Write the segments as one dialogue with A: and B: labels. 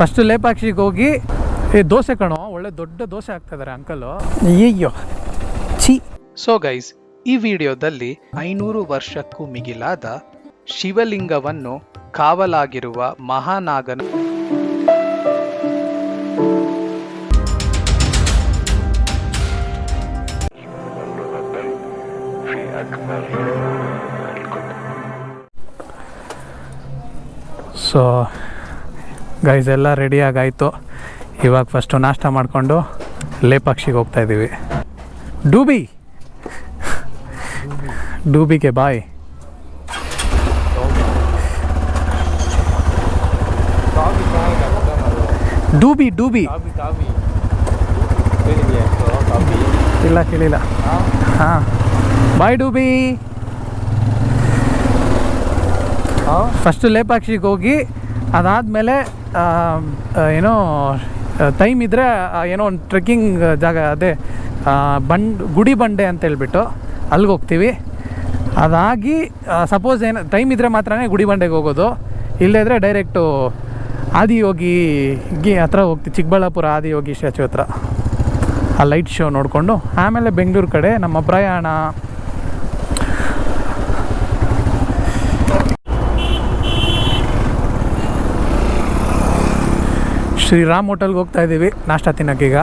A: First ಲೇಪಾಕ್ಷಿಗೆ ಹೋಗಿ ಏ ದೋಸೆ ಕಣೋ ಒಳ್ಳೆ ದೊಡ್ಡ ದೋಸೆ ಹಾಕ್ತಿದ್ದಾರೆ ಅಂಕಲು ಅಯ್ಯೋ ಛೀ.
B: ಸೊ ಗೈಸ್ ಈ ವಿಡಿಯೋದಲ್ಲಿ ಐನೂರು ವರ್ಷಕ್ಕೂ ಮಿಗಿಲಾದ ಶಿವಲಿಂಗವನ್ನು ಕಾವಲಾಗಿರುವ ಮಹಾನಾಗನ
A: ಸೊ ಗೈಸ್ ಎಲ್ಲ ರೆಡಿಯಾಗಾಯಿತು ಇವಾಗ ಫಸ್ಟು ನಾಷ್ಟ ಮಾಡಿಕೊಂಡು ಲೇಪಾಕ್ಷಿಗೆ ಹೋಗ್ತಾ ಇದ್ದೀವಿ ಡೂಬಿ! ಡೂಬಿಗೆ ಬಾಯ್ ಡೂಬಿ ಡೂಬಿ. ಇಲ್ಲ ಕೇಳಿಲ್ಲ. ಹಾಂ. ಬಾಯ್ ಡೂಬಿ. ಫಸ್ಟು ಲೇಪಾಕ್ಷಿಗೆ ಹೋಗಿ ಅದಾದಮೇಲೆ ಏನೋ ಟೈಮ್ ಇದ್ದರೆ ಏನೋ ಒಂದು ಟ್ರೆಕ್ಕಿಂಗ್ ಜಾಗ, ಅದೇ ಬಂಡ್, ಗುಡಿ ಬಂಡೆ ಅಂತ ಹೇಳ್ಬಿಟ್ಟು ಅಲ್ಲಿಗೆ ಹೋಗ್ತೀವಿ. ಅದಾಗಿ ಸಪೋಸ್ ಏನು ಟೈಮ್ ಇದ್ದರೆ ಮಾತ್ರನೇ ಗುಡಿ ಬಂಡೆಗೆ ಹೋಗೋದು. ಇಲ್ಲದ್ರೆ ಡೈರೆಕ್ಟು ಆದಿಯೋಗಿಗೆ ಹತ್ರ ಹೋಗ್ತೀವಿ ಚಿಕ್ಕಬಳ್ಳಾಪುರ ಆದಿಯೋಗಿ ಸ್ಟ್ಯಾಚು ಹತ್ರ. ಆ ಲೈಟ್ ಶೋ ನೋಡಿಕೊಂಡು, ಆಮೇಲೆ ಬೆಂಗಳೂರು ಕಡೆ ನಮ್ಮ ಪ್ರಯಾಣ ಶ್ರೀರಾಮ್ ಹೋಟೆಲ್ಗೆ ಹೋಗ್ತಾ ಇದ್ದೀವಿ. ನಾಷ್ಟ ತಿನ್ನೋಕ್ಕೀಗ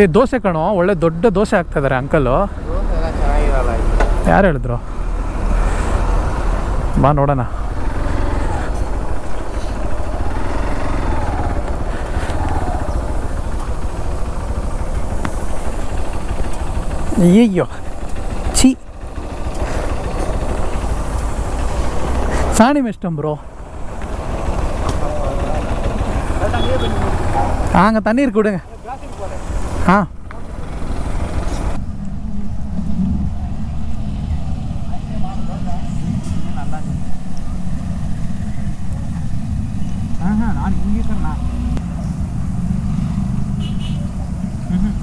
A: ಏ, ದೋಸೆ ಕಣೋ, ಒಳ್ಳೆ ದೊಡ್ಡ ದೋಸೆ ಹಾಕ್ತಿದ್ದಾರೆ ಅಂಕಲು. ಯಾರು ಹೇಳಿದ್ರು? ಬಾ, ನೋಡೋಣ. ಅಯ್ಯೋ ಛೀ. ಸಾಣಿ ಮೆಷ್ಟಂ ಬ್ರೋ ஆங்க தண்ணீர் கொடுங்க ஆ
C: ನಾನು ಹಿಂಗೆ ಕಣ್ಣ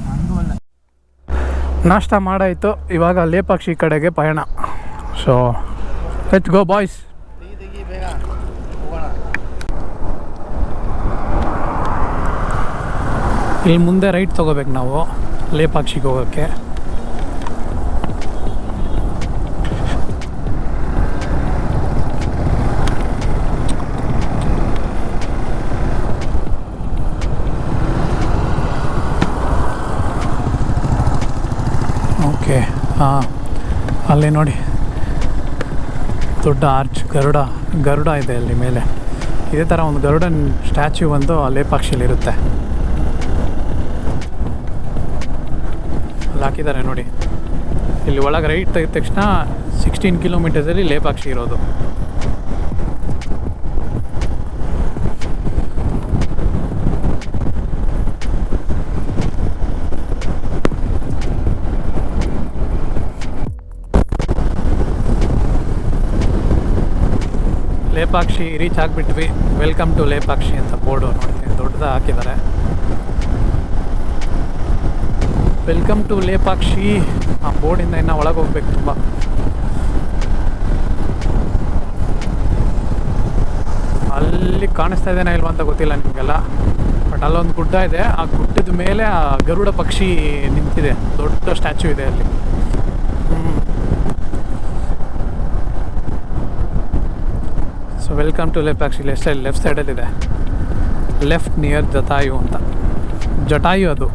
C: ನಂದು ಅಲ್ಲ
A: ನಾಷ್ಟ ಮಾಡಾಯಿತು ಇವಾಗ ಲೇಪಾಕ್ಷಿ ಕಡೆಗೆ ಪಯಣ ಸೊ ಲೆಟ್ಸ್ ಗೋ ಬಾಯ್ಸ್ ಇಲ್ಲಿ ಮುಂದೆ ರೈಟ್ ತೊಗೋಬೇಕು ನಾವು, ಲೇಪಾಕ್ಷಿಗೆ ಹೋಗೋಕ್ಕೆ. ಓಕೆ, ಹಾಂ, ಅಲ್ಲಿ ನೋಡಿ. ದೊಡ್ಡ ಆರ್ಚ್, ಗರುಡ ಗರುಡ ಇದೆ ಅಲ್ಲಿ ಮೇಲೆ. ಇದೇ ಥರ ಒಂದು ಗರುಡನ್ ಸ್ಟ್ಯಾಚ್ಯೂ ಆ ಲೇಪಾಕ್ಷಿಲಿರುತ್ತೆ ಹಾಕಿದ್ದಾರೆ ನೋಡಿ. ಇಲ್ಲಿ ಒಳಗೆ ರೈಟ್ ತೆಗೆದ ತಕ್ಷಣ ಸಿಕ್ಸ್ಟೀನ್ ಕಿಲೋಮೀಟರ್ಸಲ್ಲಿ ಲೇಪಾಕ್ಷಿ ಇರೋದು. ಲೇಪಾಕ್ಷಿ ರೀಚ್ ಆಗಿಬಿಟ್ವಿ. ವೆಲ್ಕಮ್ ಟು ಲೇಪಾಕ್ಷಿ ಅಂತ ಬೋರ್ಡು ನೋಡ್ತೀನಿ. ದೊಡ್ಡದಾಗಿ ಹಾಕಿದ್ದಾರೆ. ವೆಲ್ಕಮ್ ಟು ಲೇಪಾಕ್ಷಿ ಆ ಬೋರ್ಡಿಂದ ಇನ್ನು ಒಳಗೆ ಹೋಗ್ಬೇಕು ತುಂಬ. ಅಲ್ಲಿ ಕಾಣಿಸ್ತಾ ಇದೆನಾ ಇಲ್ವಾ ಅಂತ ಗೊತ್ತಿಲ್ಲ ನಿಮಗೆಲ್ಲ. ಬಟ್ ಅಲ್ಲೊಂದು ಗುಡ್ಡ ಇದೆ. ಆ ಗುಡ್ಡದ ಮೇಲೆ ಆ ಗರುಡ ಪಕ್ಷಿ ನಿಂತಿದೆ. ದೊಡ್ಡ ಸ್ಟ್ಯಾಚು ಇದೆ ಅಲ್ಲಿ. So welcome to left side left ಸೈಡಲ್ಲಿದೆ left near Jatayu ಅಂತ. ಜಟಾಯು ಅದು.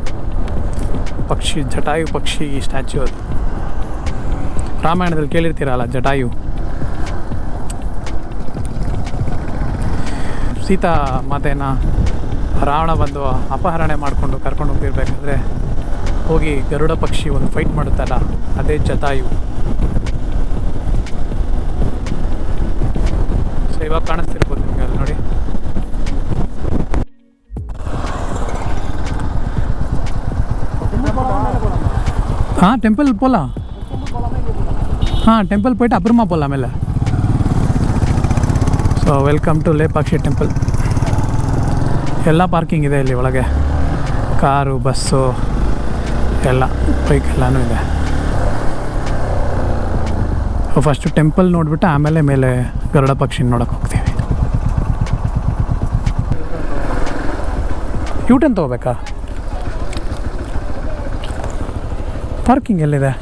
A: ಪಕ್ಷಿ, ಜಟಾಯು ಪಕ್ಷಿ ಸ್ಟ್ಯಾಚ್ಯೂ ಅದು. ರಾಮಾಯಣದಲ್ಲಿ ಕೇಳಿರ್ತೀರಲ್ಲ ಜಟಾಯು? ಸೀತಾ ಮಾತೇನ ರಾವಣ ಬಂದು ಅಪಹರಣೆ ಮಾಡಿಕೊಂಡು ಕರ್ಕೊಂಡು ಹೋಗಿರ್ಬೇಕಾದ್ರೆ ಹೋಗಿ ಗರುಡ ಪಕ್ಷಿ ಒಂದು ಫೈಟ್ ಮಾಡುತ್ತಲ್ಲ, ಅದೇ ಜಟಾಯು. ಸೊ ಇವಾಗ ಕಾಣಿಸ್ತಿರ್ಬೋದು ನಿಮಗೆ ಅಲ್ಲಿ ನೋಡಿ. டெம்பிள் போகலாம் ஆ டெம்பிள் போயிட்டு அப்புறமா போகலாம் மேலே so welcome to Lepakshi temple ಎಲ್ಲ ಪಾರ್ಕಿಂಗ್ ಇದೆ ಇಲ್ಲಿ ಒಳಗೆ ಕಾರು ಬಸ್ಸು ಎಲ್ಲ ಬೈಕ್ ಎಲ್ಲನೂ ಇದೆ ಫಸ್ಟು ಟೆಂಪಲ್ ನೋಡಿಬಿಟ್ಟು ಆಮೇಲೆ ಮೇಲೆ ಗರುಡ ಪಕ್ಷಿ ನೋಡೋಕೆ ಹೋಗ್ತೀವಿ ಕ್ಯೂಟನ್ ತೊಗೋಬೇಕಾ ಪಾರ್ಕಿಂಗ್ ಎಲ್ಲಿದೆ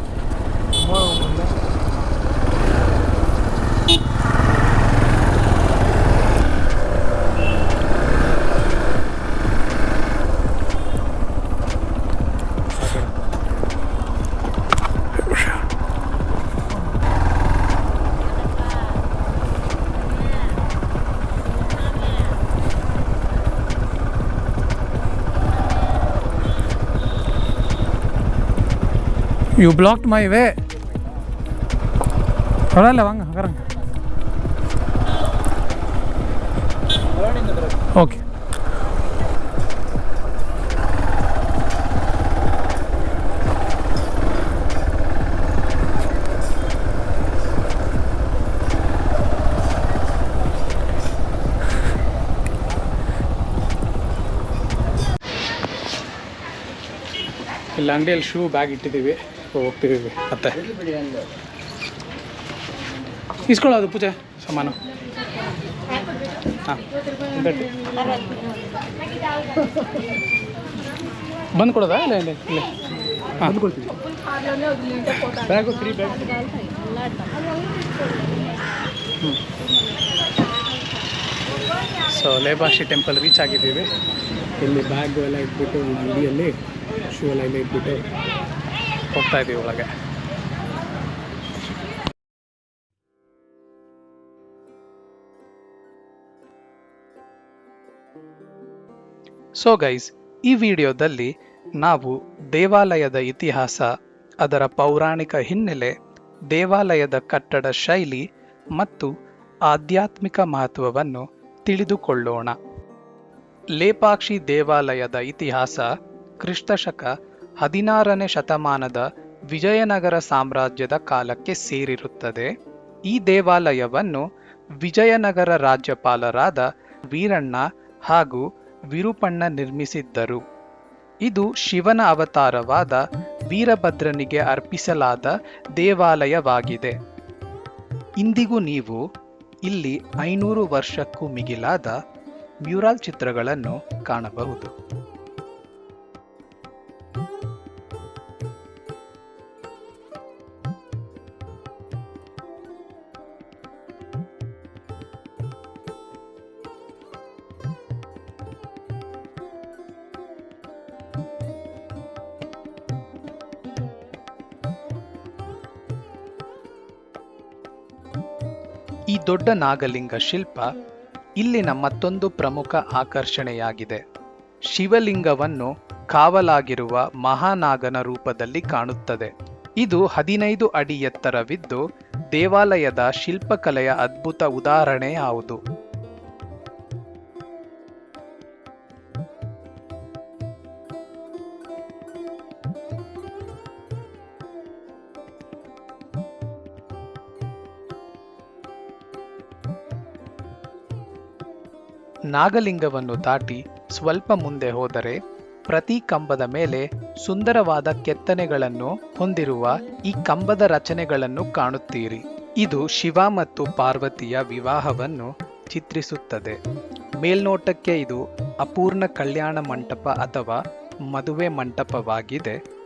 A: ಯು ಬ್ಲಾಕ್ಡ್ ಮೈ ವೇ பரவாயில்ல வாங்க உட்காருங்க ஓகே ಇಲ್ಲ ಅಂಗಡಿಯಲ್ಲಿ ಶೂ ಬ್ಯಾಗ್ ಇಟ್ಟಿದ್ದೀವಿ ಹೋಗ್ತಿದ್ದೀವಿ ಮತ್ತೆ? ಇಸ್ಕೊಳ್ಳೋದು ಪೂಜೆ ಸಮಾನ. ಹಾಂ ಬಂದು ಕೊಡೋದಾ? ಇಲ್ಲ ಇಲ್ಲ ಇಲ್ಲ. ಹಾಂ. Bag free bag so Lepakshi temple reach ಆಗಿದ್ದೀವಿ. ಇಲ್ಲಿ ಬ್ಯಾಗು ಎಲ್ಲ ಇಟ್ಬಿಟ್ಟು ಅಂಗಡಿಯಲ್ಲಿ ಶೂ ಎಲ್ಲ ಇಲ್ಲಿ ಇಟ್ಬಿಟ್ಟು ಹೋಗ್ತಾ ಇದೀವಿ ಒಳಗೆ.
B: ಸೊ ಗೈಸ್ ಈ ವಿಡಿಯೋದಲ್ಲಿ ನಾವು ದೇವಾಲಯದ ಇತಿಹಾಸ, ಅದರ ಪೌರಾಣಿಕ ಹಿನ್ನೆಲೆ, ದೇವಾಲಯದ ಕಟ್ಟಡ ಶೈಲಿ ಮತ್ತು ಆಧ್ಯಾತ್ಮಿಕ ಮಹತ್ವವನ್ನು ತಿಳಿದುಕೊಳ್ಳೋಣ. ಲೇಪಾಕ್ಷಿ ದೇವಾಲಯದ ಇತಿಹಾಸ, ಕ್ರಿಸ್ತಶಕ ಹದಿನಾರನೇ ಶತಮಾನದ ವಿಜಯನಗರ ಸಾಮ್ರಾಜ್ಯದ ಕಾಲಕ್ಕೆ ಸೇರಿರುತ್ತದೆ. ಈ ದೇವಾಲಯವನ್ನು ವಿಜಯನಗರ ರಾಜ್ಯಪಾಲರಾದ ವೀರಣ್ಣ ಹಾಗೂ ವಿರುಪಣ್ಣ ನಿರ್ಮಿಸಿದ್ದರು. ಇದು ಶಿವನ ಅವತಾರವಾದ ವೀರಭದ್ರನಿಗೆ ಅರ್ಪಿಸಲಾದ ದೇವಾಲಯವಾಗಿದೆ. ಇಂದಿಗೂ ನೀವು ಇಲ್ಲಿ ಐನೂರು ವರ್ಷಕ್ಕೂ ಮಿಗಿಲಾದ ಮ್ಯೂರಲ್ ಚಿತ್ರಗಳನ್ನು ಕಾಣಬಹುದು. ಈ ದೊಡ್ಡ ನಾಗಲಿಂಗ ಶಿಲ್ಪ ಇಲ್ಲಿನ ಮತ್ತೊಂದು ಪ್ರಮುಖ ಆಕರ್ಷಣೆಯಾಗಿದೆ. ಶಿವಲಿಂಗವನ್ನು ಕಾವಲಾಗಿರುವ ಮಹಾನಾಗನ ರೂಪದಲ್ಲಿ ಕಾಣುತ್ತದೆ. ಇದು ಹದಿನೈದು ಅಡಿ ಎತ್ತರವಿದ್ದು ದೇವಾಲಯದ ಶಿಲ್ಪಕಲೆಯ ಅದ್ಭುತ ಉದಾಹರಣೆ ಯಾವುದು? ನಾಗಲಿಂಗವನ್ನು ದಾಟಿ ಸ್ವಲ್ಪ ಮುಂದೆ ಹೋದರೆ ಪ್ರತಿ ಕಂಬದ ಮೇಲೆ ಸುಂದರವಾದ ಕೆತ್ತನೆಗಳನ್ನು ಹೊಂದಿರುವ ಈ ಕಂಬದ ರಚನೆಗಳನ್ನು ಕಾಣುತ್ತೀರಿ. ಇದು ಶಿವ ಮತ್ತು ಪಾರ್ವತಿಯ ವಿವಾಹವನ್ನು ಚಿತ್ರಿಸುತ್ತದೆ. ಮೇಲ್ನೋಟಕ್ಕೆ ಇದು ಅಪೂರ್ಣ ಕಲ್ಯಾಣ ಮಂಟಪ ಅಥವಾ ಮದುವೆ ಮಂಟಪವಾಗಿದೆ.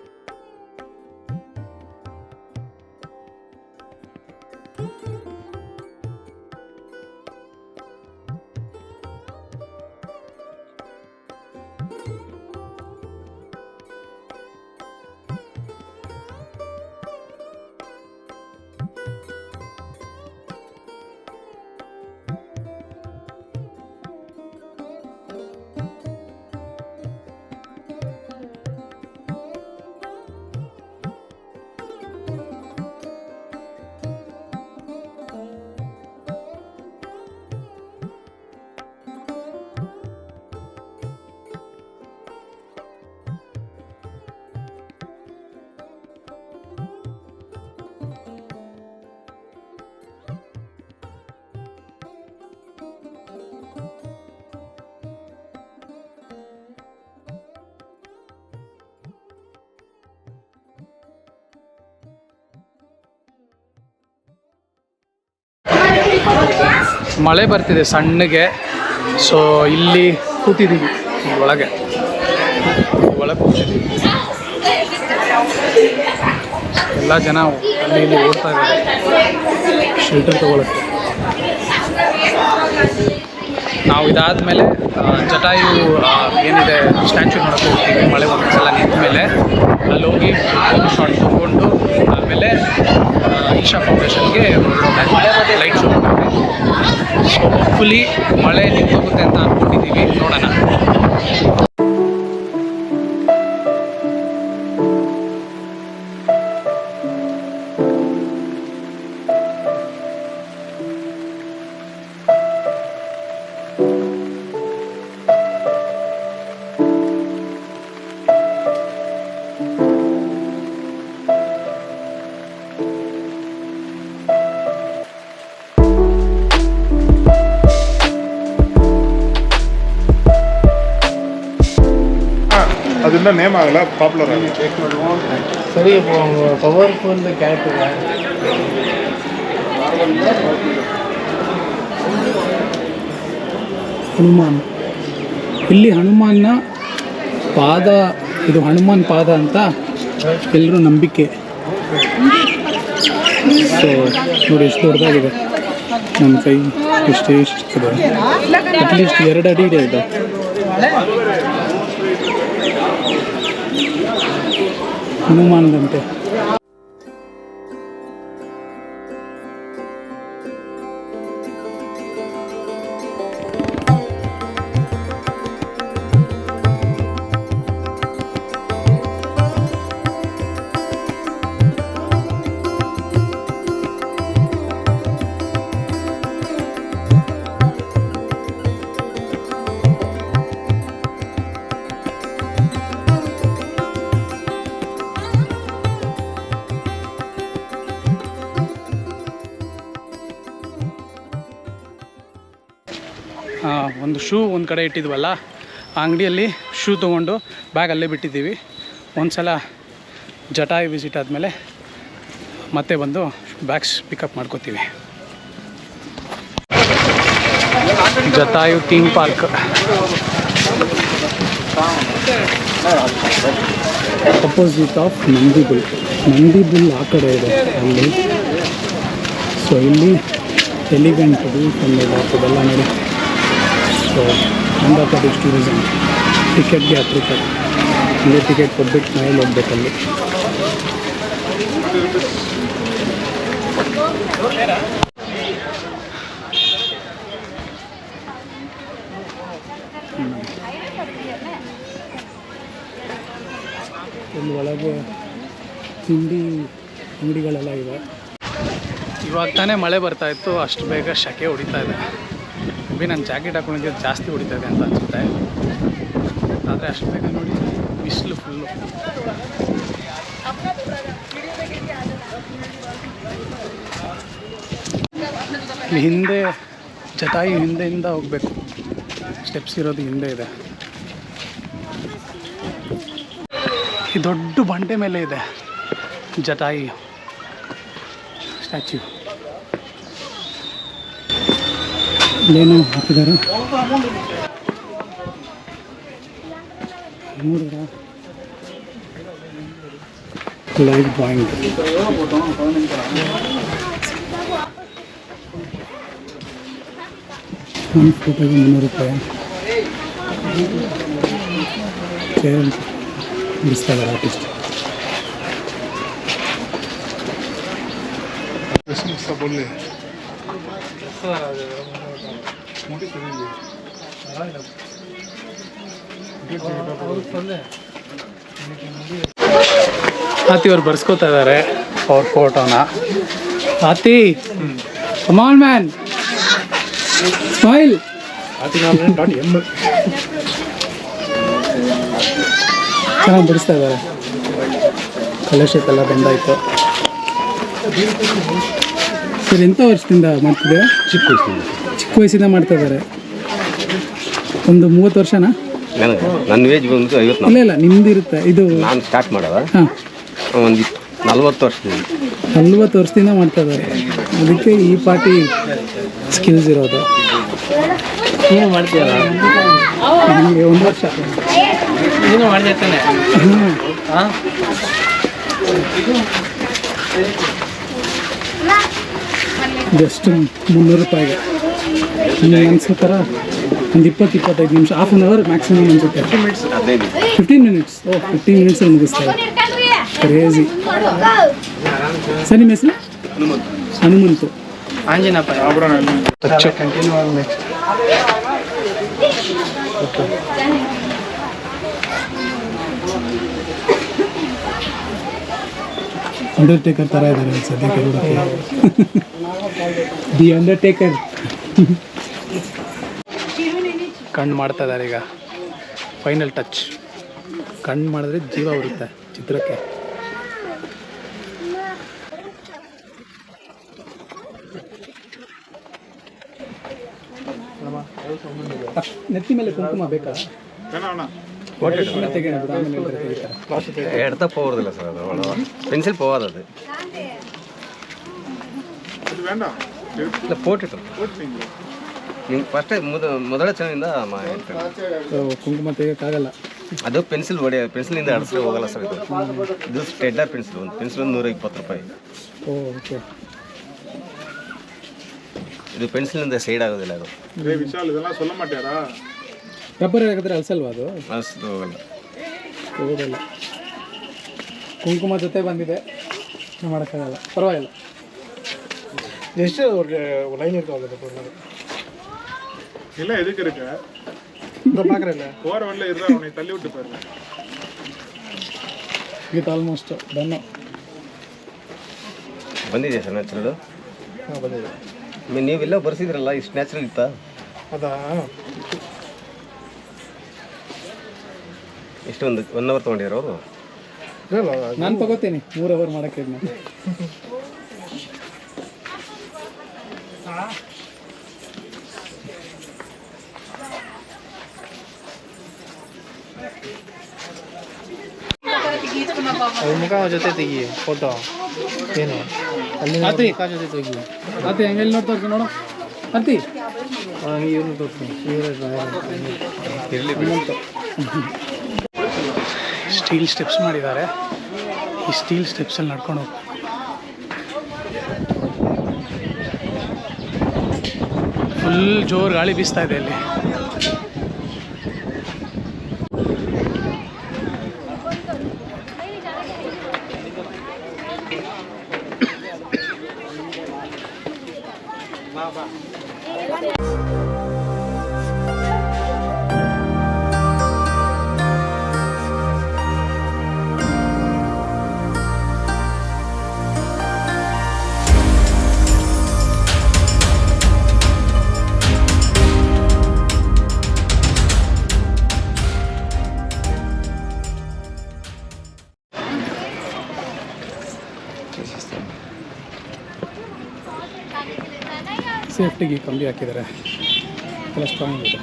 A: ಮಳೆ ಬರ್ತಿದೆ ಸಣ್ಣಗೆ. ಸೊ ಇಲ್ಲಿ ಕೂತಿದ್ದೀವಿ ಒಳಗೆ. ಒಳಗೆ ಕೂತಿದ್ದೀವಿ ಎಲ್ಲ ಜನ ಅಲ್ಲಿ ಇಲ್ಲಿ ಓಡ್ತಾ ಇದ್ದಾರೆ. ಶೆಲ್ಟರ್ ತಗೊಳಕ್ಕೆ. ನಾವು ಇದಾದಮೇಲೆ ಜಟಾಯು ಆ, ಏನಿದೆ ಸ್ಟ್ಯಾಚ್ಯೂ ನೋಡೋಕೆ ಹೋಗ್ತೀವಿ ಮಳೆ ಒಂದು ಒಂದು ಅಲ್ಲಿ ಹೋಗಿ ಶಾರ್ಟ್ ತೊಗೊಂಡು ಆಮೇಲೆ ಈಶಾ ಫೌಂಡೇಶನ್ಗೆ ಲೈಟ್ ಶೋ ಮಾಡ್ತೀವಿ ಸೊ ಹೋಪ್ಫುಲಿ ಮಳೆ ನಿಂತೋಗುತ್ತೆ ಅಂತ ಅಂದ್ಕೊಂಡಿದ್ದೀವಿ ನೋಡೋಣ.
D: ಅದರಿಂದ ನೇಮ್ ಆಗಲ್ಲ ಪಾಪ್ಯುಲರ್ ಆಗುತ್ತೆ
C: ಸರಿ ಪವರ್ಫುಲ್ ಕ್ಯಾರೆಕ್ಟರ್
A: ಹನುಮಾನ್. ಇಲ್ಲಿ ಹನುಮಾನ್ನ ಪಾದ, ಇದು ಹನುಮಾನ್ ಪಾದ ಅಂತ ಎಲ್ಲರೂ ನಂಬಿಕೆ. ಸೊ ನೋಡಿ, ಎಷ್ಟು ದೊಡ್ಡದಾಗಿದೆ. ನಮ್ಮ ಕೈ ಇಷ್ಟೇ, ಇಷ್ಟ ಅಟ್ಲೀಸ್ಟ್ ಎರಡು ಅಡಿ ಇದೆ ಇದು. ಹನುಮಾನ್ದಂತೆ ಆ, ಒಂದು ಶೂ ಒಂದು ಕಡೆ ಇಟ್ಟಿದ್ವಲ್ಲ, ಆ ಅಂಗಡಿಯಲ್ಲಿ ಶೂ ತೊಗೊಂಡು ಬ್ಯಾಗ್ ಅಲ್ಲೇ ಬಿಟ್ಟಿದ್ದೀವಿ. ಒಂದು ಸಲ ಜಟಾಯು ವಿಸಿಟ್ ಆದಮೇಲೆ ಮತ್ತೆ ಬಂದು ಬ್ಯಾಗ್ಸ್ ಪಿಕಪ್ ಮಾಡ್ಕೋತೀವಿ. Jatayu theme park opposite of Nandi bull Nandi bull ಆ ಕಡೆ ಇದೆ ಅಲ್ಲಿ. ಸೊ ಇಲ್ಲಿ ಎಲಿಗೆಂಟ್ ಎಲ್ಲ ನೋಡಿ. ಸೊ ಆಂಧ್ರ ಪ್ರದೇಶ್ ಟೂರಿಸಮ್ ಟಿಕೆಟ್ಗೆ ಹತ್ತು ರೂಪಾಯಿ ಇಲ್ಲಿ ಟಿಕೆಟ್ ಕೊಟ್ಬಿಟ್ಟು ಮೇಲೆ ಹೋಗ್ಬೇಕಲ್ಲಿ ಇಲ್ಲಿ ಒಳಗೆ ತಿಂಡಿ ಅಂಗಡಿಗಳೆಲ್ಲ ಇದೆ ಇವಾಗ ತಾನೇ ಮಳೆ ಬರ್ತಾ ಇತ್ತು ಅಷ್ಟು ಬೇಗ ಶಕೆ ಹೊಡಿತಾ ಇದೆ. ಬಿ ನಾನು ಜಾಕೆಟ್ ಹಾಕೊಂಡಿದ್ದು ಜಾಸ್ತಿ ಹೊಡಿತಾ ಇದೆ ಅಂತ ಅನಿಸುತ್ತೆ. ಆದರೆ ಅಷ್ಟು ಬೇಗ ನೋಡಿ, ಬಿಸಿಲು ಫುಲ್ಲು ಹಿಂದೆ ಜಟಾಯಿ ಹಿಂದೆಯಿಂದ ಹೋಗಬೇಕು. ಸ್ಟೆಪ್ಸ್ ಇರೋದು ಹಿಂದೆ ಇದೆ. ಈ ದೊಡ್ಡ ಬಂಡೆ ಮೇಲೆ ಇದೆ ಜಟಾಯಿ, ಸ್ಟ್ಯಾಚ್ಯೂ. ಪ್ಲೇನು ಹಾಕಿದ್ದಾರೆ ನೋಡಿದ್ರ ಲೈಟ್ ಬಾಯಿಂಗ್ ಒಂದು ಫೋಟೋಗೆ ಮುನ್ನೂರು ರೂಪಾಯಿ ಚೇರ್ ಬಿಡಿಸ್ತಾ ಇದ್ದಾರೆ ಆರ್ಟಿಸ್ಟ್
D: बोल
A: ಆತಿ ಅವ್ರು ಬರ್ಸ್ಕೊತಾ ಇದ್ದಾರೆ ಅವ್ರ ಫೋಟೋನ ಆತಿ ಕಮಾಲ್ ಮ್ಯಾನ್ ಸ್ಮೈಲ್ ಚೆನ್ನಾಗಿ ಬಿಡಿಸ್ತಾ ಇದ್ದಾರೆ ಕಲರ್ಶಿಪ್ ಎಲ್ಲ ಬಂದಾಯ್ತು ಸರ್ ಎಂಥ ವರ್ಷದಿಂದ ಮಾಡ್ತಿದ್ದೀರಾ?
E: ಚಿಕ್ಕ ವಯಸ್ಸಿಂದ
A: ಚಿಕ್ಕ ವಯಸ್ಸಿಂದ ಮಾಡ್ತಾ ಇದ್ದಾರೆ. ಒಂದು ಮೂವತ್ತು ವರ್ಷನಾ?
E: ನನಗೆ ನನ್ನ ಏಜ್ ಬಂದು ಐವತ್ತು
A: ಇಲ್ಲ ಇಲ್ಲ ನಿಮ್ದು ಇರುತ್ತೆ. ಇದು
E: ನಾನು ಸ್ಟಾರ್ಟ್ ಮಾಡೋದ
A: ಹಾಂ.
E: ಒಂದು ನಲ್ವತ್ತು ವರ್ಷದಿಂದ.
A: ನಲ್ವತ್ತು ವರ್ಷದಿಂದ ಮಾಡ್ತಾ ಇದ್ದಾರೆ. ಅದಕ್ಕೆ ಈ ಪಾರ್ಟಿ ಸ್ಕಿಲ್ಸ್ ಇರೋದು.
C: ಏನು ಮಾಡ್ತೀಯಲ್ಲ?
A: ನನಗೆ ಒಂದು ವರ್ಷ.
C: ನೀನು ಮಾಡಿರ್ತಾನೆ ಹಾಂ
A: ಜಸ್ಟ್ ಮುನ್ನೂರು ರೂಪಾಯಿಗೆ ನಿಮ್ಗೆ ಅನ್ಸೋ ಥರ ಒಂದು ಇಪ್ಪತ್ತು ಇಪ್ಪತ್ತೈದು ನಿಮಿಷ ಹಾಫ್ ಆನ್ ಅವರ್ ಮ್ಯಾಕ್ಸಿಮಮ್ ಅನ್ಸುತ್ತೆ. ಫಿಫ್ಟೀನ್ ಮಿನಿಟ್ಸ್ ಓ ಫಿಫ್ಟೀನ್ ಮಿನಿಟ್ಸ್ ಮುಗಿಸ್ತಾರೆ ಕ್ರೇಜಿ ಸರ್ ನಿಮ್ಮ ಹೆಸರು? ಹನುಮಂತು.
C: ಆಂಜನಪ್ಪ ಕಂಟಿನ್ಯೂ
A: ಅಂಡರ್ಟೇಕರ್ ಥರ ಇದ್ದಾರೆ ಸದ್ಯಕ್ಕೆ ನೋಡೋಕ್ಕೆ ದಿ ಅಂಡರ್ಟೇಕರ್ ಕಣ್ಣು ಮಾಡ್ತಾ ಇದ್ದಾರೆ ಈಗ ಫೈನಲ್ ಟಚ್ ಕಣ್ಣು ಮಾಡಿದ್ರೆ ಜೀವ ಬರುತ್ತೆ ಚಿತ್ರಕ್ಕೆ ಅಷ್ಟ್ ನೆತ್ತಿ ಮೇಲೆ ಕುಂಕುಮ ಬೇಕಾ ಸುಮ್ನೆ ತೆಗೆಯೋಣ ಬಿಡು, ಆಮೇಲೆ ಎಲ್ರು ತೆಗಿತಾರೆ.
E: ಎಡ್ತಾ போகிறதில்ல சார் அது அவ்வளோவா பென்சில் போகாது அது
D: இது வேண்டாம்
E: இல்லை போட்டுட்டோம்
D: போட்டுட்டீங்களா
E: ನೀವು ಫಸ್ಟ್ ಮುದ ಮೊದಲ ಚೆನ್ನಿಂದ
A: ಸೊ, ಕುಂಕುಮ ತೆಗಿಯೋಕ್ಕಾಗಲ್ಲ
E: ಅದು ಪೆನ್ಸಿಲ್ ಹೊಡೆಯ ಪೆನ್ಸಿಲಿಂದ ಅಡಿಸ್ರೆ ಹೋಗಲ್ಲ ಸರ್ ಇದು ಇದು ಸ್ಟೆಡ್ಲರ್ ಪೆನ್ಸಿಲ್ ಒಂದು ಪೆನ್ಸಿಲ್ ಒಂದು ನೂರ ಇಪ್ಪತ್ತು ರೂಪಾಯಿ
A: ಓ ಓಕೆ
E: ಇದು ಪೆನ್ಸಿಲಿಂದ ಸೈಡ್ ಆಗೋದಿಲ್ಲ ಅದು
D: ரே விஷால் இதெல்லாம் சொல்ல மாட்டியாரா
A: ರಬ್ಬರ್ ಹಾಕಿದ್ರೆ ಅಲ್ಸಲ್ವಾ ಅದು
E: ಅನಿಸ್ತು ಹೋಗಲ್ಲ
A: ಹೋಗೋದಿಲ್ಲ ಕುಂಕುಮ ಜೊತೆ ಬಂದಿದೆ ಏನು ಮಾಡೋಕ್ಕಾಗಲ್ಲ ಪರವಾಗಿಲ್ಲ
C: ಎಷ್ಟು ஒரு லைன் இருக்காது பொண்ணு
D: இல்லை எதுக்கு இருக்க
C: இந்த பார்க்குறேன்ல
D: போற வரல இருந்தா அவனை தள்ளி விட்டு பாரு
A: ಇದು ಆಲ್ಮೋಸ್ಟ್ ಡನ್ನು
E: ಬಂದಿದೆ ಸರ್ ನ್ಯಾಚುರಲ್
C: ಹಾಂ ಬಂದಿದೆ
E: ನೀವೆಲ್ಲ ಬರ್ಸಿದ್ರಲ್ಲ ಇಷ್ಟು ನ್ಯಾಚುರಲ್ ಇತ್ತಾ
C: ಅದಾ
E: ಎಷ್ಟೊಂದು ಒನ್ ಅವರ್ ತೊಗೊಂಡಿದ್ರು ಅವರು
C: ಇಲ್ಲ
A: ನಾನು ತಗೋತೀನಿ ಮೂರು ಅವರ್ ಮಾಡೋಕ್ಕೆ ಇದನ್ನ
C: ಅವ್ರ ಮುಖ ಜೊತೆ ತೆಗಿ ಫೋಟೋ ಏನು? ಅಲ್ಲಿ. ಮುಖ ಜೊತೆ ತೆಗಿ.
A: ಅತ್ತೆ ಹೆಂಗೆಲ್ಲಿ ನೋಡ್ತಾ ನೋಡು. ಅತ್ತಿ
C: ಇವ್ರನ್ನ ತೋರಿಸ್ತೀನಿ
A: ಸ್ಟೀಲ್ ಸ್ಟೆಪ್ಸ್ ಮಾಡಿದ್ದಾರೆ. ಈ ಸ್ಟೀಲ್ ಸ್ಟೆಪ್ಸಲ್ಲಿ ನಡ್ಕೊಂಡು ಹೋಗ್ಬೇಕು. ಫುಲ್ ಜೋರು ಗಾಳಿ ಬೀಸ್ತಾ ಇದೆ ಇಲ್ಲಿ ಸೇಫ್ಟಿಗೆ ಕಂಬಿ ಹಾಕಿದ್ದಾರೆ. ಎಲ್ಲ ಸ್ಟ್ರಾಂಗ್ ಇದೆ.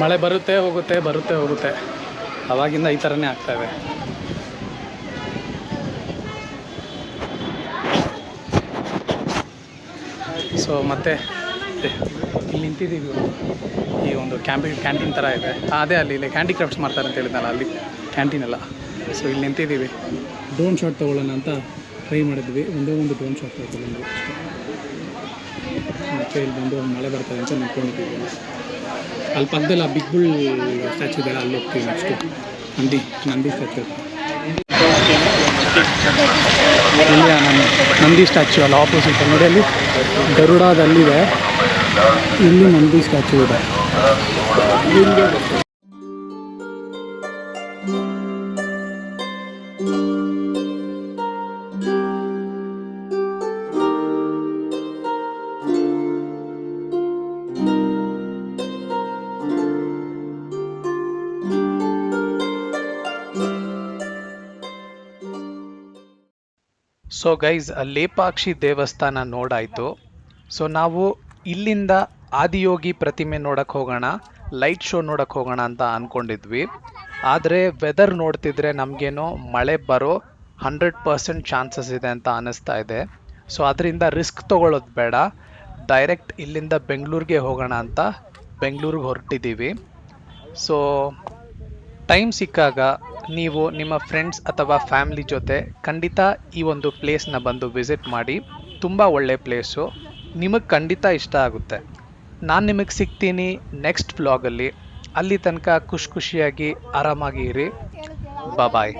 A: ಮಳೆ ಬರುತ್ತೆ, ಹೋಗುತ್ತೆ ಬರುತ್ತೆ, ಹೋಗುತ್ತೆ. ಅವಾಗಿಂದ ಈ ಥರನೇ ಆಗ್ತಾ ಇದೆ. ಸೊ ಮತ್ತೆ ಇಲ್ಲಿ ನಿಂತಿದ್ದೀವಿ ಈ ಒಂದು ಕ್ಯಾಂಪಿ, ಕ್ಯಾಂಟೀನ್ ಥರ ಇದೆ. ಅದೇ ಅಲ್ಲಿ, ಇಲ್ಲಿ ಕ್ಯಾಂಡಿ ಕ್ರಾಫ್ಟ್ಸ್ ಮಾಡ್ತಾರೆ ಅಂತ ಹೇಳಿದ್ನಲ್ಲ, ಅಲ್ಲಿ ಕ್ಯಾಂಟೀನ್ ಎಲ್ಲ. ಸೊ ಇಲ್ಲಿ ನಿಂತಿದ್ದೀವಿ. ಡ್ರೋನ್ ಶಾಟ್ ತೊಗೊಳ್ಳೋಣ ಅಂತ ಟ್ರೈ ಮಾಡಿದ್ವಿ. ಒಂದೇ ಒಂದು ಡ್ರೋನ್ ಶಾಟ್ ತಗೊಂಡು ಮತ್ತೆ ಇಲ್ಲಿ ಬಂದು ಮಳೆ ಬರ್ತದೆ ಅಂತ ನಿಂತ್ಕೊಂಡಿದ್ದೀವಿ ಅಲ್ಲಿ ಪಕ್ಕದಲ್ಲಿ ಆ ಬಿಗ್ ಬುಲ್ ಸ್ಟ್ಯಾಚು ಇದೆ ಅಲ್ಲಿ ಹೋಗ್ತೀವಿ ನೆಕ್ಸ್ಟು ನಂದಿ ನಂದಿ ಸ್ಟ್ಯಾಚು ಇಲ್ಲಿ ನಾನು ನಂದಿ ಸ್ಟ್ಯಾಚು ಅಲ್ಲ ಆಪೋಸಿಟ್ ನೋಡಿ, ಅಲ್ಲಿ ಗರುಡದಲ್ಲಿದೆ. ಇಲ್ಲಿ ನಂದಿ ಸ್ಟ್ಯಾಚು ಇದೆ.
B: ಸೊ ಗೈಸ್ ಲೇಪಾಕ್ಷಿ ದೇವಸ್ಥಾನ ನೋಡಾಯಿತು. ಸೊ ನಾವು ಇಲ್ಲಿಂದ ಆದಿಯೋಗಿ ಪ್ರತಿಮೆ ನೋಡಕ್ಕೆ ಹೋಗೋಣ, ಲೈಟ್ ಶೋ ನೋಡಕ್ಕೆ ಹೋಗೋಣ ಅಂತ ಅಂದ್ಕೊಂಡಿದ್ವಿ ಆದರೆ ವೆದರ್ ನೋಡ್ತಿದ್ರೆ ನಮಗೇನೋ ಮಳೆ ಬರೋ ಹಂಡ್ರೆಡ್ ಪರ್ಸೆಂಟ್ ಚಾನ್ಸಸ್ ಇದೆ ಅಂತ ಅನ್ನಿಸ್ತಾ ಇದೆ. ಸೊ ಅದರಿಂದ ರಿಸ್ಕ್ ತೊಗೊಳ್ಳೋದು ಬೇಡ. ಡೈರೆಕ್ಟ್ ಇಲ್ಲಿಂದ ಬೆಂಗಳೂರಿಗೆ ಹೋಗೋಣ ಅಂತ ಬೆಂಗಳೂರಿಗೆ ಹೊರಟಿದ್ದೀವಿ ಸೊ ಟೈಮ್ ಸಿಕ್ಕಾಗ ನೀವು ನಿಮ್ಮ ಫ್ರೆಂಡ್ಸ್ ಅಥವಾ ಫ್ಯಾಮಿಲಿ ಜೊತೆ ಖಂಡಿತ ಈ ಒಂದು ಪ್ಲೇಸ್ನ ಬಂದು ವಿಸಿಟ್ ಮಾಡಿ, ತುಂಬ ಒಳ್ಳೆ ಪ್ಲೇಸು ನಿಮಗೆ ಖಂಡಿತ ಇಷ್ಟ ಆಗುತ್ತೆ. ನಾನು ನಿಮಗೆ ಸಿಗ್ತೀನಿ ನೆಕ್ಸ್ಟ್ ಬ್ಲಾಗಲ್ಲಿ ಅಲ್ಲಿ. ತನಕ ಖುಷಿ ಖುಷಿಯಾಗಿ ಆರಾಮಾಗಿ ಇರಿ. ಬಾಯ್